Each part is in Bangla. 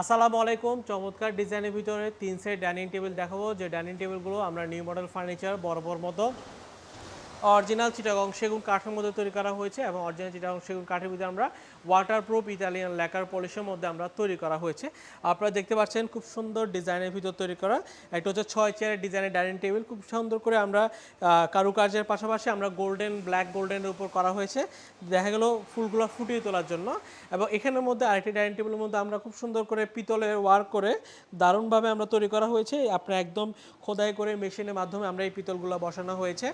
আসসালামু আলাইকুম। চমৎকার ডিজাইনের ভিতরে তিন সেট ডাইনিং টেবিল দেখাবো। যে ডাইনিং টেবিলগুলো আমরা নিউ মডেল ফার্নিচার বড় মতো অরিজিনাল চিটাগং সেগুন কাঠের মধ্যে তৈরি করা হয়েছে এবং অরিজিনাল চিটাগং সেগুন কাঠের ভিতরে আমরা ওয়াটারপ্রুফ ইতালিয়ান ল্যাকার পলিশের মধ্যে আমরা তৈরি করা হয়েছে। আপনারা দেখতে পাচ্ছেন খুব সুন্দর ডিজাইনের ভিতর তৈরি করা। একটা হচ্ছে ছয় চেয়ারের ডিজাইনের ডাইনিং টেবিল খুব সুন্দর করে আমরা কারুকার্যের পাশাপাশি আমরা গোল্ডেন ব্ল্যাক গোল্ডেনের উপর করা হয়েছে। দেখা গেল ফুলগুলো ফুটিয়ে তোলার জন্য। এবং এখানের মধ্যে আরেকটি ডাইনিং টেবিলের মধ্যে আমরা খুব সুন্দর করে পিতলের ওয়ার্ক করে দারুণভাবে আমরা তৈরি করা হয়েছে। আপনার একদম খোদাই করে মেশিনের মাধ্যমে আমরা এই পিতলগুলো বসানো হয়েছে।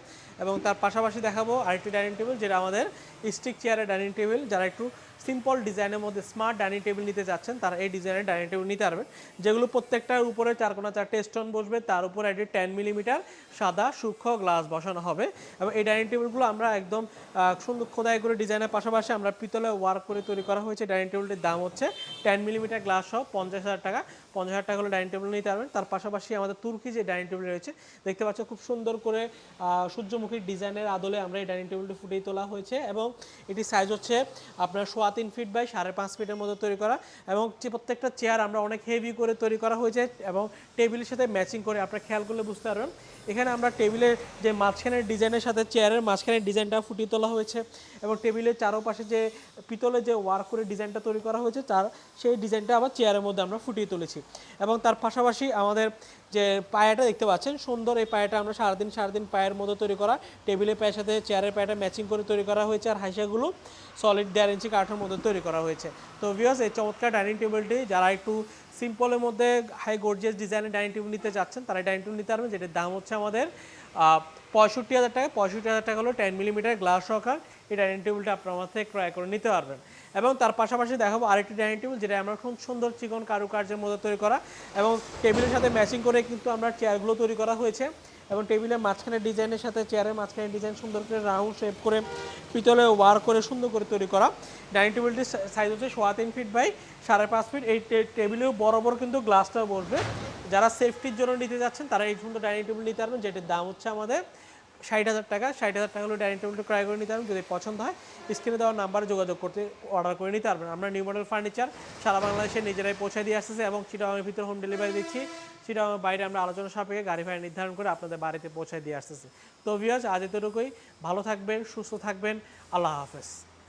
এবং তার পাশাপাশি দেখাবো আরেকটি ডাইনিং টেবিল যেটা আমাদের স্টিক চেয়ারের ডাইনিং টেবিল যারা একটু সিম্পল ডিজাইনের মধ্যে স্মার্ট ডাইনিং টেবিল নিতে যাচ্ছেন, তারা এই ডিজাইনের ডাইনিং টেবিল নিতে পারবেন। যেগুলো প্রত্যেকটার উপরে চারকোনা চারটে স্টোন বসবে, তার উপরে একটি টেন মিলিমিটার সাদা সূক্ষ্ম গ্লাস বসানো হবে। এবং এই ডাইনিং টেবিলগুলো আমরা একদম সুন্দর খোদাই করে ডিজাইনের পাশাপাশি আমরা পিতলে ওয়ার্ক করে তৈরি করা হয়েছে। ডাইনিং টেবিলটির দাম হচ্ছে টেন মিলিমিটার গ্লাস সহ পঞ্চাশ হাজার টাকা। পঞ্চাশ হাজার টাকা হলে ডাইনিং টেবিল নিতে পারবেন। তার পাশাপাশি আমাদের তুর্কি যে ডাইনিং টেবিল রয়েছে, দেখতে পাচ্ছ খুব সুন্দর করে সূর্যমুখী ডিজাইনের আদলে আমরা এই ডাইনিং টেবিলটি ফুটিয়ে তোলা হয়েছে। এবং এটি সাইজ হচ্ছে আপনার সোয়া তিন ফিট বাই সাড়ে পাঁচ ফিটের মধ্যে তৈরি করা এবং প্রত্যেকটা চেয়ার আমরা অনেক হেভি করে তৈরি করা হয়েছে এবং টেবিলের সাথে ম্যাচিং করে, আপনারা খেয়াল করলে বুঝতে পারবেন। এখানে আমরা টেবিলের যে মাঝখানের ডিজাইনের সাথে চেয়ারের মাঝখানের ডিজাইনটা ফুটিয়ে তোলা হয়েছে এবং টেবিলের চারোপাশে যে পিতলের যে ওয়ার্ক করে ডিজাইনটা তৈরি করা হয়েছে, তার সেই ডিজাইনটা আবার চেয়ারের মধ্যে আমরা ফুটিয়ে তুলেছি। এবং তার পাশাপাশি আমাদের যে পায়াটা দেখতে পাচ্ছেন, সুন্দর এই পায়াটা আমরা সারাদিন সারাদিন পায়ের মধ্যে তৈরি করা টেবিলের পায়ের সাথে চেয়ারের পায়াটা ম্যাচিং করে তৈরি করা হয়েছে, আর হাইসাগুলো সলিড দেড় ইঞ্চি কাঠের মধ্যে তৈরি করা হয়েছে। তো ভিউয়ার্স এই চমৎকার ডাইনিং টেবিলটি যারা একটু সিম্পলের মধ্যে হাই গর্জিয়াস ডিজাইনের ডাইনিং টেবিল নিতে যাচ্ছেন তারা ডাইনিং টেবিল নিতে পারবেন, যেটির দাম হচ্ছে আমাদের পঁয়ষট্টি হাজার টাকা। পঁয়ষট্টি হাজার টাকা হলো টেন মিলিমিটার গ্লাস সহকার এই ডাইনিং টেবিলটা আপনার আমার থেকে ক্রয় করে নিতে পারবেন। এবং তার পাশাপাশি দেখাবো আরেকটি ডাইনিং টেবিল যেটা আমরা খুব সুন্দর চিকন কারুকার্যের মধ্যে তৈরি করা। এবং টেবিলের সাথে ম্যাচিং করে কিন্তু আমরা চেয়ারগুলো তৈরি করা হয়েছে। এবং টেবিলের মাঝখানে ডিজাইনের সাথে চেয়ারের মাঝখানে ডিজাইন সুন্দর করে রাউন্ড শেপ করে পিতলে ওয়ার করে সুন্দর করে তৈরি করা। ডাইনিং টেবিলটির সাইজ হচ্ছে সোয়া তিন ফিট বাই সাড়ে পাঁচ ফিট এই টেবিলেও বরাবর কিন্তু গ্লাসটা বসবে। যারা সেফটির জন্য নিতে যাচ্ছেন, তারা এই সুন্দর ডাইনিং টেবিল নিতে পারবেন, যেটির দাম হচ্ছে আমাদের ষাট হাজার টাকা, ষাট হাজার টাকা হলে ডাইনিং টেবিলটা ক্রয় করে নিতে পারবেন। যদি পছন্দ হয় স্ক্রিনে দেওয়া নাম্বারে যোগাযোগ করতে অর্ডার করে নিতে পারবেন। আমরা নিউ মডেল ফার্নিচার সারা বাংলাদেশে নিজেরাই পৌঁছে দিয়ে আসতেছে এবং চিটাগাংয়ের ভিতরে হোম ডেলিভারি দিচ্ছি। চিটাগাংয়ের বাইরে আমরা আলোচনা সাপেক্ষে গাড়ি ভাড়া নির্ধারণ করে আপনাদের বাড়িতে পৌঁছে দিয়ে আসতেছে। তো ভিওজ আজ এতটুকুই। ভালো থাকবেন, সুস্থ থাকবেন। আল্লাহ হাফেজ।